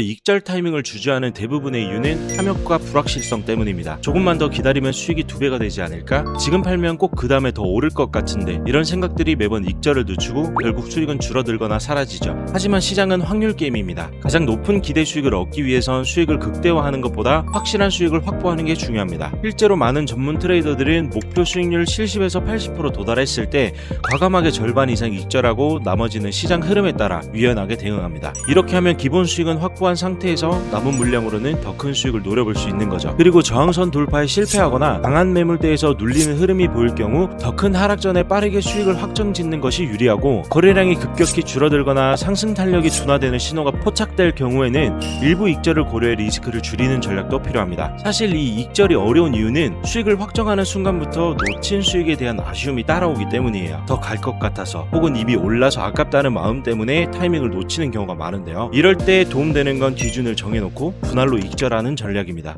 익절 타이밍을 주저하는 대부분의 이유는 탐욕과 불확실성 때문입니다. 조금만 더 기다리면 수익이 두 배가 되지 않을까? 지금 팔면 꼭 그 다음에 더 오를 것 같은데 이런 생각들이 매번 익절을 늦추고 결국 수익은 줄어들거나 사라지죠. 하지만 시장은 확률 게임입니다. 가장 높은 기대 수익을 얻기 위해선 수익을 극대화하는 것보다 확실한 수익을 확보하는 게 중요합니다. 실제로 많은 전문 트레이더들은 목표 수익률 70에서 80% 도달했을 때 과감하게 절반 이상 익절하고 나머지는 시장 흐름에 따라 유연하게 대응합니다. 이렇게 하면 기본 수익은 확보한 상태에서 남은 물량으로는 더 큰 수익을 노려볼 수 있는 거죠. 그리고 저항선 돌파에 실패하거나 강한 매물대에서 눌리는 흐름이 보일 경우 더 큰 하락 전에 빠르게 수익을 확정 짓는 것이 유리하고 거래량이 급격히 줄어들거나 상승 탄력이 둔화되는 신호가 포착될 경우에는 일부 익절을 고려해 리스크를 줄이는 전략도 필요합니다. 사실 이 익절이 어려운 이유는 수익을 확정하는 순간부터 놓친 수익에 대한 아쉬움이 따라오기 때문이에요. 더 갈 것 같아서 혹은 입이 올라서 아깝다는 마음 때문에 타이밍을 놓치는 경우가 많은데요. 이럴 때 도움되는 건 기준을 정해놓고 분할로 익절하는 전략입니다.